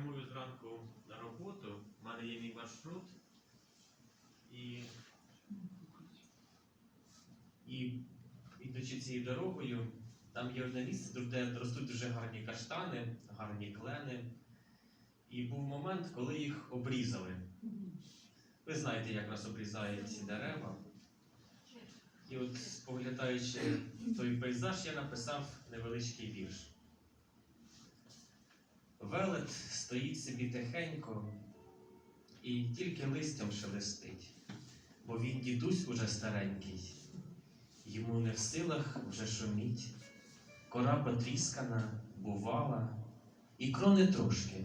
зранку на роботу, в мене є мій маршрут. І, і ідучи цією дорогою, там є одне місце, де ростуть дуже гарні каштани, гарні клени. І був момент, коли їх обрізали. Ви знаєте, як нас обрізають ці дерева. І от, споглядаючи той пейзаж, я написав невеличкий вірш. Велет стоїть собі тихенько і тільки листям шелестить, бо він дідусь уже старенький, йому не в силах вже шуміть, кора потріскана, бувала, і крони трошки,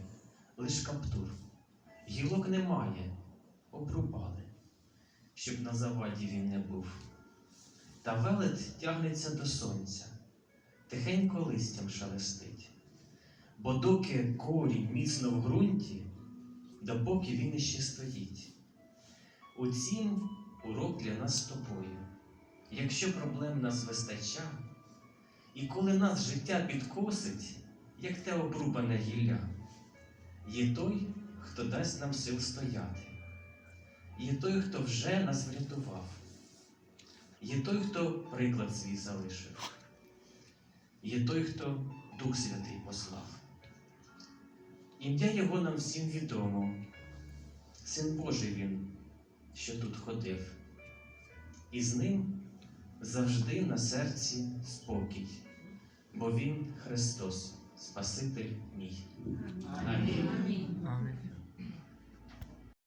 лиш каптур, гілок немає, обрубали, щоб на заваді він не був. Та велет тягнеться до сонця, тихенько листям шелестить. Бо доки корінь міцно в ґрунті, допоки він іще стоїть. Утім, урок для нас з тобою. Якщо проблем нас вистача, і коли нас життя підкосить, як те обрубане гілля, є той, хто дасть нам сил стояти, є той, хто вже нас врятував, є той, хто приклад свій залишив, є той, хто Дух Святий послав. Ім'я його нам всім відомо. Син Божий він, що тут ходив, і з ним завжди на серці спокій, бо він Христос, Спаситель мій.